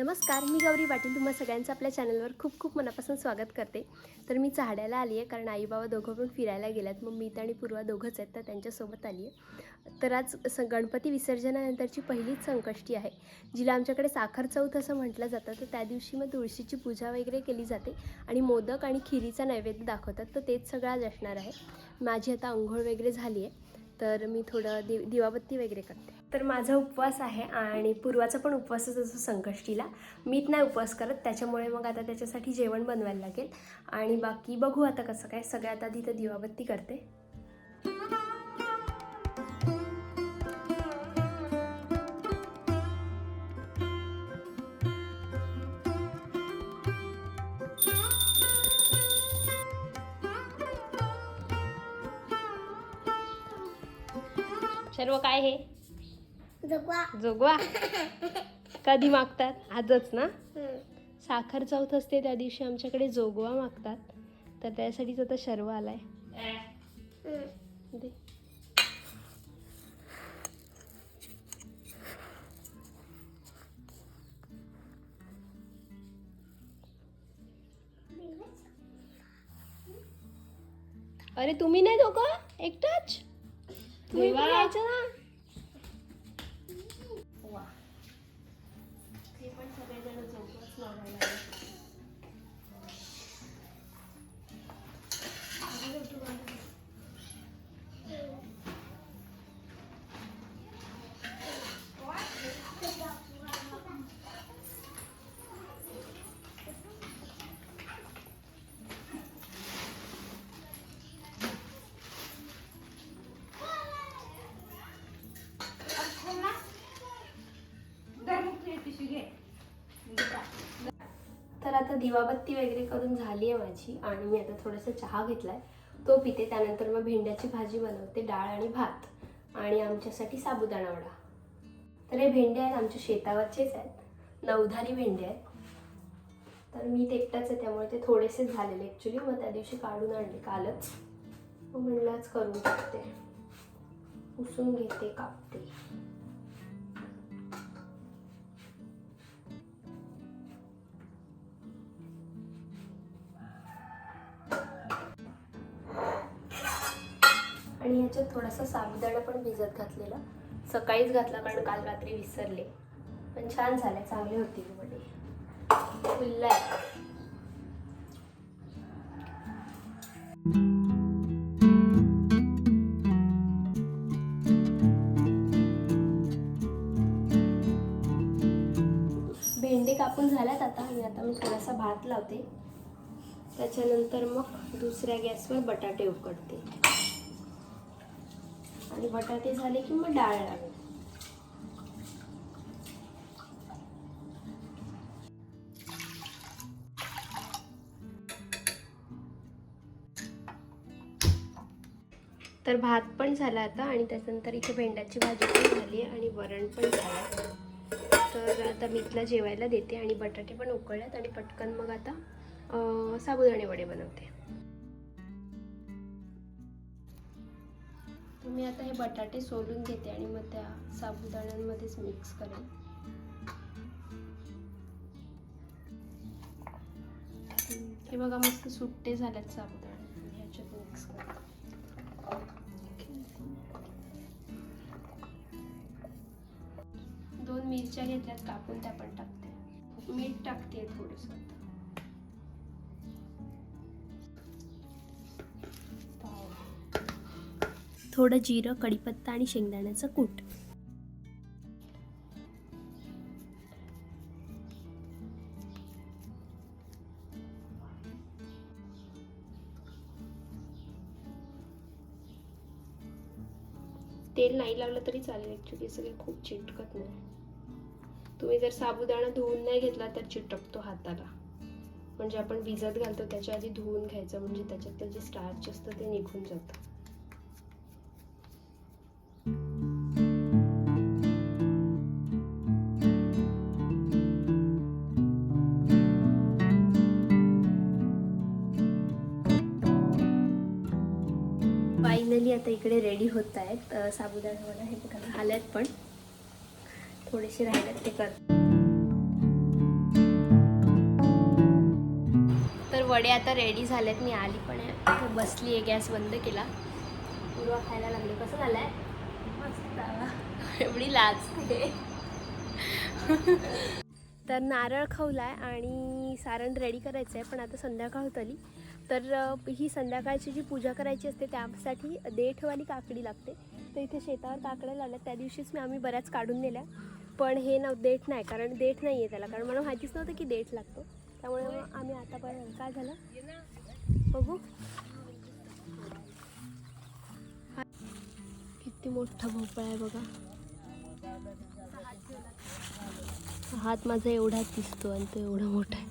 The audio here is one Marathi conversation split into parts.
नमस्कार मी गौरी पाटील तुम्हा सगळ्यांचं आपल्या चॅनलवर खूप खूप मनापासून स्वागत करते. तर मी चाहड्याला आली आहे कारण आई बाबा दोघं पण फिरायला गेल्यात. मग मी आणि पूर्वा दोघंच आहेत तर त्यांच्यासोबत आली आहे तर आज स गणपती विसर्जनानंतरची पहिलीच संकष्टी आहे जिला आमच्याकडे साखर चौथ असं म्हटलं जातं. तर त्या दिवशी मग तुळशीची पूजा वगैरे केली जाते आणि मोदक आणि खिरीचा नैवेद्य दाखवतात. तर तेच सगळं आज असणार आहे. माझी आता आंघोळ वगैरे झाली आहे तर मी थोडं दि दिवाबत्ती वगैरे करते. तर माझा उपवास आहे आणि पूर्वाचा पण उपवासच असतो संकष्टीला. मीच नाही उपवास करत त्याच्यामुळे मग आता त्याच्यासाठी जेवण बनवायला लागेल. आणि बाकी बघू आता कसं काय सगळ्यात आधी तर दिवाबत्ती करते. सर्व काय हे जगवा. जोगवा. कधी मागतात? आजच ना? साखर चौथ असते त्या दिवशी आमच्याकडे जोगवा मागतात. तर त्यासाठीच आता शर्व आलाय. अरे तुम्ही नाही दोघं? एकटाच? तुम्ही पण यायचं ना आता दिवाबत्ती वगैरे करून झाली आहे माझी आणि मी आता थोडासा चहा घेतला आहे तो पिते त्यानंतर मग भेंड्याची भाजी बनवते डाळ आणि भात आणि आमच्यासाठी साबुदाणा वडा. तर हे भेंडे आहेत आमच्या शेतावरचेच आहेत. नवधारी भेंडे आहेत. तर मी ते एकटाच आहे त्यामुळे ते थोडेसेच झालेले ॲक्च्युली मग त्या दिवशी काढून आणले कालच. मग करून टाकते. पुसून घेते कापते. आणि थोडासा साबुदाणा पण भिजत घातलेला. सकाळीच घातला कारण काल रात्री विसरले. पण छान झाले चांगले होते वडे. फुललाय भेंडे कापून झाल्यात आता. आणि आता मी थोडासा भात लावते. त्याच्यानंतर मग दुसऱ्या गॅसवर बटाटे उकडते. आणि बटाटे झाले की मग डाळ लागेल. तर भात पण झाला आता आणि त्याच्यानंतर इथे भेंड्याची भाजी पण झाली आहे आणि वरण पण झालं तर आता मी तिला जेवायला देते आणि बटाटे पण उकळल्यात आणि पटकन मग आता साबुदाणे वडे बनवते. मी आता हे बटाटे सोलून घेते आणि मग त्या साबुदाण्यांमध्येच मिक्स करेन. हे बघा मस्त सुट्टे झाल्यात साबुदाणे. ह्याच्यात मिक्स करते दोन मिरच्या घेतल्यात कापून त्या पण टाकते. मीठ टाकते थोडस थोडं जिरं कढीपत्ता आणि शेंगदाण्याचं कूट. तेल नाही लावलं तरी चालेल ॲक्च्युली सगळे खूप चिटकत नाही. तुम्ही जर साबुदाणा धुवून नाही घेतला तर चिटकतो हाताला. म्हणजे आपण भिजत घालतो त्याच्या आधी धुवून घ्यायचं म्हणजे त्याच्यातलं जे स्टार्च असतं ते निघून जातं. आता इकडे रेडी होत आहेत. साबुदाणा वडा हे बघा आल्यात पण. थोडेसे राहिलेत ते कर. तर वडे आता रेडी झालेत. मी आली पण आहे. बसली आहे गॅस बंद केला. पूर्वा खायला लागले. कसं झालं आहे मस्त. एवढी लाजते तर नारळ खवलाय आणि सारण रेडी करायचं आहे पण आता संध्याकाळ होत आली तर ही संध्याकाळची जी पूजा करायची असते त्यासाठी देठवाली काकडी लागते. तर इथे शेतावर काकड्या लावल्या त्या दिवशीच मी आम्ही बऱ्याच काढून नेल्या. पण हे नव देठ नाही कारण देठ नाही आहे त्याला. कारण मला माहितीच नव्हतं की देठ लागतो. त्यामुळे मग आम्ही आतापर्यंत काय झालं? बघू. किती मोठा भोपळा आहे बघा. हात माझा एवढाच दिसतो आणि तो एवढा मोठा आहे.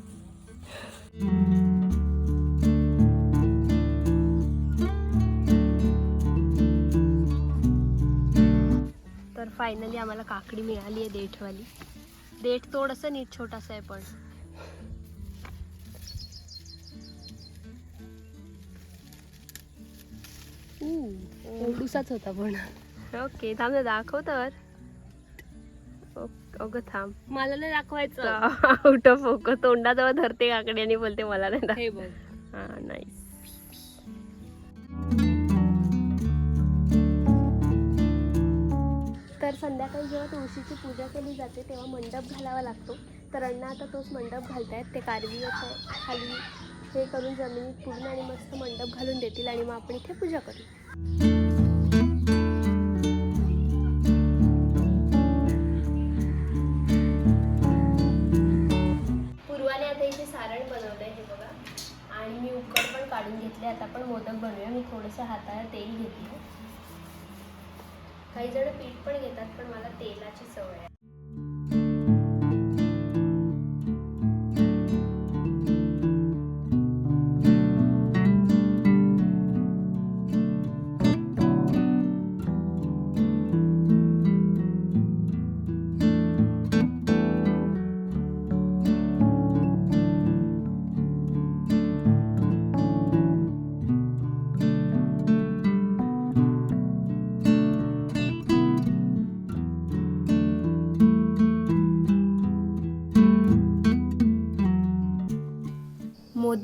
तर फायनली आम्हाला काकडी मिळाली आहे देठवाली. देठ थोडंसं नीट छोटासा आहे पण. एवढूसाच होता पण. ओके थांब दाखव तर. अगं थांब. मला नाही दाखवायचं. आउट ऑफ फोकस तोंडाजवळ धरते काकडी आणि बोलते मला नाही. हे बघ. हा नाही तर संध्याकाळी जेव्हा तुळशीची पूजा केली जाते तेव्हा मंडप घालावा लागतो. तर अण्णा आता तोच मंडप घालतायत. ते कारवीच्या खाली हे करून जमिनीत पूर्ण आणि मस्त मंडप घालून देतील आणि मग आपण इथे पूजा करू. काढून घेतले. आता आपण मोदक बनवूया. मी थोडंसं हाताला तेल घेतलं काही जण पीठ पण घेतात पण मला तेलाची सवय आहे.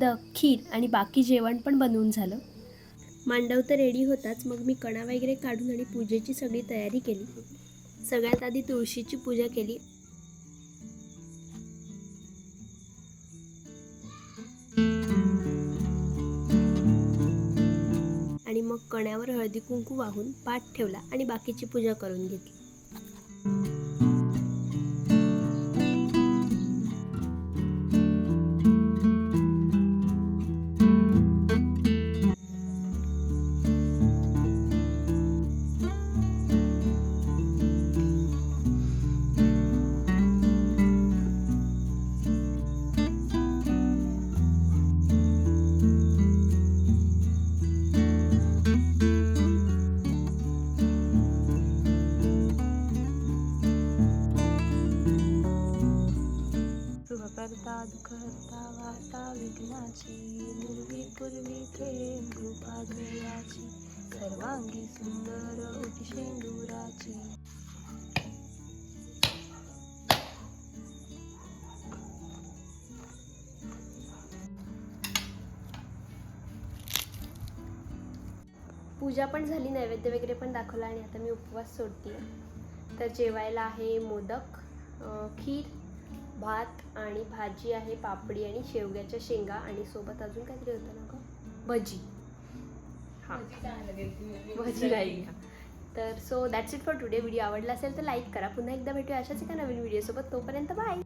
मोदक खीर आणि बाकी जेवण पण बनवून झालं. मांडव तर रेडी होताच मग मी कणा वगैरे काढून आणि पूजेची सगळी तयारी केली. सगळ्यात आधी तुळशीची पूजा केली. आणि मग कण्यावर हळदी कुंकू वाहून पाठ ठेवला आणि बाकीची पूजा करून घेतली. करता दुःखहर्ता वार्ता विघ्नाची निर्वी पूर्वी प्रेम कृपा ध्येयाची सर्वांगी सुंदर उठशेंदुराची शेंदुराची पूजा पण झाली नैवेद्य वगैरे पण दाखवला आणि आता मी उपवास सोडते तर जेवायला आहे मोदक खीर भात आणि भाजी आहे पापडी आणि शेवग्याच्या शेंगा आणि सोबत अजून काहीतरी होतं ना गं? भजी. हां. भजी नाही. तर so that's it for today video आवडला असेल तर लाईक करा. पुन्हा एकदा भेटूया अशाच एका नवीन व्हिडिओसोबत तोपर्यंत बाय